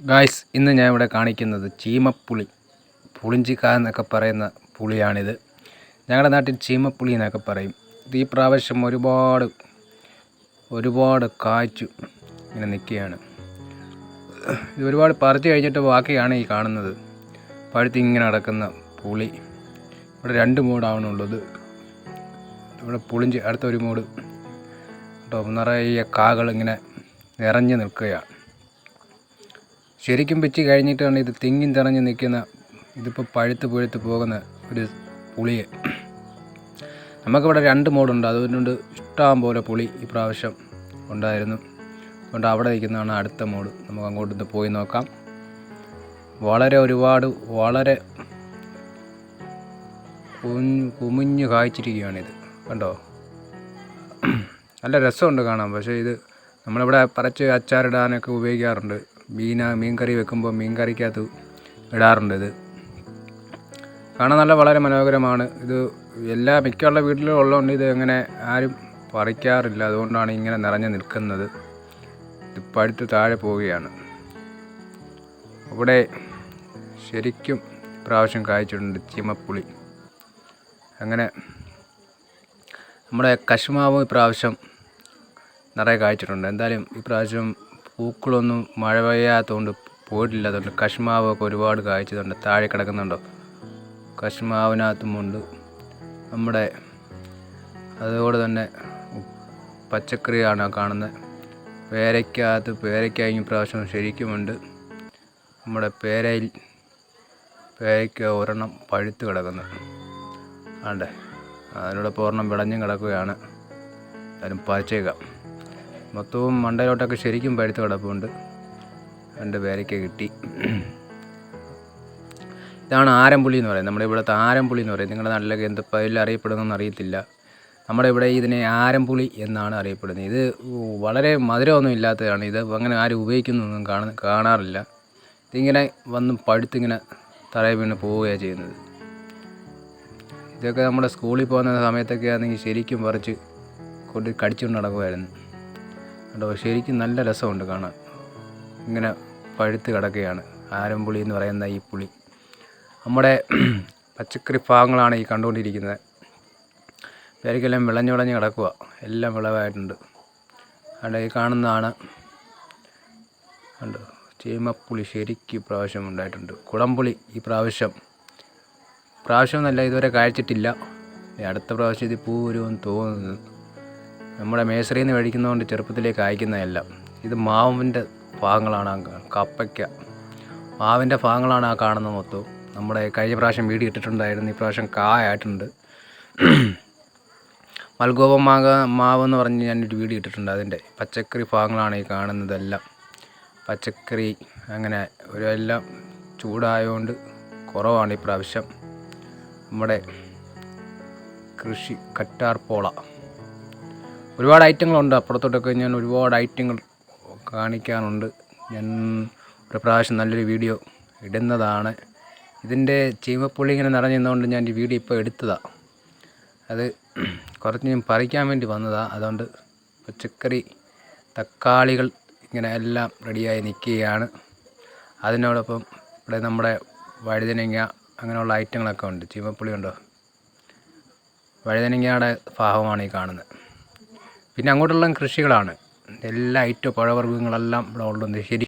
Guys ഇന്ന് ഞാൻ ഇവിടെ കാണിക്കുന്നത് ചീമപ്പുളി പുളിഞ്ചിക്ക എന്നൊക്കെ പറയുന്ന പുളിയാണിത്. ഞങ്ങളുടെ നാട്ടിൽ ചീമപ്പുളി എന്നൊക്കെ പറയും. ഇത് ഈ പ്രാവശ്യം ഒരുപാട് ഒരുപാട് കാച്ചു ഇങ്ങനെ നിൽക്കുകയാണ്. ഇത് ഒരുപാട് പറിച്ചു കഴിഞ്ഞിട്ട് ബാക്കിയാണ് ഈ കാണുന്നത്. പഴുത്തി ഇങ്ങനെ നടക്കുന്ന പുളി. ഇവിടെ രണ്ട് മൂടാണുള്ളത് ഇവിടെ പുളിഞ്ചി അടുത്തൊരു മൂട്. കേട്ടോ നിറയെ കാകൾ ഇങ്ങനെ നിറഞ്ഞു നിൽക്കുകയാണ്. ശരിക്കും വെച്ച് കഴിഞ്ഞിട്ടാണ് ഇത് തിങ്ങി തിറഞ്ഞ് നിൽക്കുന്ന ഇതിപ്പോൾ പഴുത്ത് പഴുത്ത് പോകുന്ന ഒരു പുളിയെ. നമുക്കിവിടെ രണ്ട് മോഡുണ്ട്. അതുകൊണ്ട് ഇഷ്ടം പോലെ പുളി ഈ പ്രാവശ്യം ഉണ്ടായിരുന്നു. അതുകൊണ്ട് അവിടെ നിൽക്കുന്നതാണ് അടുത്ത മോഡ്. നമുക്ക് അങ്ങോട്ട് പോയി നോക്കാം. വളരെ ഒരുപാട് വളരെ കുമിഞ്ഞ് കായ്ച്ചിരിക്കുകയാണിത്. കണ്ടോ? നല്ല രസമുണ്ട് കാണാൻ. പക്ഷേ ഇത് നമ്മളിവിടെ പറിച്ച് അച്ചാറിടാനൊക്കെ ഉപയോഗിക്കാറുണ്ട്. മീന മീൻ കറി വെക്കുമ്പോൾ മീൻ കറിക്കകത്ത് ഇടാറുണ്ട് ഇത്. കാണാൻ നല്ല വളരെ മനോഹരമാണ്. ഇത് എല്ലാ മിക്കുള്ള വീട്ടിലും ഉള്ളതുകൊണ്ട് ഇത് എങ്ങനെ ആരും പറിക്കാറില്ല. അതുകൊണ്ടാണ് ഇങ്ങനെ നിറഞ്ഞു നിൽക്കുന്നത്. ഇത് പഴുത്ത് താഴെ പോവുകയാണ്. ഇവിടെ ശരിക്കും പ്രാവശ്യം കായ്ച്ചിട്ടുണ്ട് ചീമപ്പുളി. അങ്ങനെ നമ്മുടെ കശുമാവ് ഇപ്രാവശ്യം നിറയെ കായ്ച്ചിട്ടുണ്ട്. എന്തായാലും ഇപ്രാവശ്യം പൂക്കളൊന്നും മഴ പെയ്യാത്തതുകൊണ്ട് പോയിട്ടില്ല. അതുകൊണ്ട് കശുമാവൊക്കെ ഒരുപാട് കായ്ച്ചതുണ്ട് താഴെ കിടക്കുന്നുണ്ടോ? കശുമാവിനകത്തുമുണ്ട് നമ്മുടെ അതുപോലെ തന്നെ പച്ചക്കറിയാണ് കാണുന്നത്. പേരയ്ക്കകത്ത് പേരയ്ക്ക ഈ പ്രാവശ്യം ശരിക്കുമുണ്ട്. നമ്മുടെ പേരയിൽ പേരയ്ക്ക ഒരെണ്ണം പഴുത്ത് കിടക്കുന്നു. ആണ്ടേ അതിനോടൊപ്പം ഒരെണ്ണം വിളഞ്ഞും കിടക്കുകയാണ്. അതിനും പറിച്ചേക്കാം. മൊത്തവും മണ്ടയിലോട്ടൊക്കെ ശരിക്കും പഴുത്ത് കിടപ്പുണ്ട്. രണ്ട് പേരയ്ക്ക കിട്ടി. ഇതാണ് ആരംപുളി എന്ന് പറയുന്നത്. നമ്മുടെ ഇവിടുത്തെ ആരംപുളി എന്ന് പറയുന്നത്. നിങ്ങളുടെ നാട്ടിലൊക്കെ എന്ത് പേരിൽ അറിയപ്പെടുന്നതെന്ന് അറിയത്തില്ല. നമ്മുടെ ഇവിടെ ഇതിനെ ആരംപുളി എന്നാണ് അറിയപ്പെടുന്നത്. ഇത് വളരെ മധുരമൊന്നും ഇല്ലാത്തതാണ്. ഇത് അങ്ങനെ ആരും ഉപയോഗിക്കുന്നൊന്നും കാണ കാണാറില്ല. ഇതിങ്ങനെ വന്ന് പഴുത്തിങ്ങനെ തറയിൽ വീണ് പോവുകയാണ് ചെയ്യുന്നത്. ഇതൊക്കെ നമ്മുടെ സ്കൂളിൽ പോകുന്ന സമയത്തൊക്കെ ആണെങ്കിൽ ശരിക്കും പറിച്ച് കൊണ്ട് കടിച്ചുകൊണ്ട് നടക്കുമായിരുന്നു. കേട്ടോ ശരിക്കും നല്ല രസമുണ്ട് കാണാൻ. ഇങ്ങനെ പഴുത്ത് കിടക്കുകയാണ്. ആരംപുളി എന്ന് പറയുന്ന ഈ പുളി. നമ്മുടെ പച്ചക്കറി ഭാഗങ്ങളാണ് ഈ കണ്ടുകൊണ്ടിരിക്കുന്നത്. പേരക്കെല്ലാം വിളഞ്ഞു വിളഞ്ഞ് കിടക്കുക എല്ലാം വിളവായിട്ടുണ്ട്. അവിടെ ഈ കാണുന്നതാണ്. കണ്ടോ? ചീമപ്പുളി ശരിക്കും പ്രാവശ്യം ഉണ്ടായിട്ടുണ്ട്. കുടംപുളി ഈ പ്രാവശ്യം. പ്രാവശ്യം എന്നല്ല ഇതുവരെ കാഴ്ചിട്ടില്ല അടുത്ത പ്രാവശ്യം ഇത് പൂ തോന്നുന്നു. നമ്മുടെ മേശറിയിൽ നിന്ന് മേടിക്കുന്നതുകൊണ്ട് ചെറുപ്പത്തിലേക്ക് അയക്കുന്നതല്ല. ഇത് മാവിന്റെ ഭാഗങ്ങളാണ് കപ്പയ്ക്ക. മാവിന്റെ ഭാഗങ്ങളാണ് ആ കാണുന്ന മൊത്തം നമ്മുടെ കഴിഞ്ഞ പ്രാവശ്യം വീട് ഇട്ടിട്ടുണ്ടായിരുന്നു ഈ പ്രാവശ്യം കായായിട്ടുണ്ട്. മൽഗോപ മാങ്ങ മാവ് എന്ന് പറഞ്ഞ് ഞാനൊരു വീട് ഇട്ടിട്ടുണ്ട് അതിന്റെ. പച്ചക്കറി ഭാഗങ്ങളാണ് ഈ കാണുന്നതെല്ലാം. പച്ചക്കറി അങ്ങനെ ഒരു എല്ലാം ചൂടായതുകൊണ്ട് കുറവാണ് ഈ പ്രാവശ്യം. നമ്മുടെ കൃഷി കറ്റാർപ്പോള ഒരുപാട് ഐറ്റങ്ങളുണ്ട്. അപ്പുറത്തോട്ടൊക്കെ ഞാൻ ഒരുപാട് ഐറ്റങ്ങൾ കാണിക്കാനുണ്ട്. ഞാൻ ഒരു പ്രാവശ്യം നല്ലൊരു വീഡിയോ ഇടുന്നതാണ്. ഇതിന്റെ ചീമപ്പുള്ളി ഇങ്ങനെ നിറഞ്ഞിരുന്നതുകൊണ്ട് ഞാൻ ഈ വീഡിയോ ഇപ്പോൾ എടുത്തതാണ് അത് കുറച്ച് ഞാൻ പറിക്കാൻ വേണ്ടി വന്നതാണ് അതുകൊണ്ട് പച്ചക്കറി തക്കാളികൾ ഇങ്ങനെ എല്ലാം റെഡിയായി നിൽക്കുകയാണ്. അതിനോടൊപ്പം ഇവിടെ നമ്മുടെ വഴുതനങ്ങ അങ്ങനെയുള്ള ഐറ്റങ്ങളൊക്കെ ഉണ്ട്. ചീമപ്പുളി ഉണ്ടോ? വഴുതനങ്ങയുടെ ഭാഗമാണ് ഈ കാണുന്നത്. പിന്നെ അങ്ങോട്ടുള്ള കൃഷികളാണ്. എല്ലാ ഐറ്റം പഴവർഗങ്ങളെല്ലാം ഇവിടെ ഉള്ളത് ശരി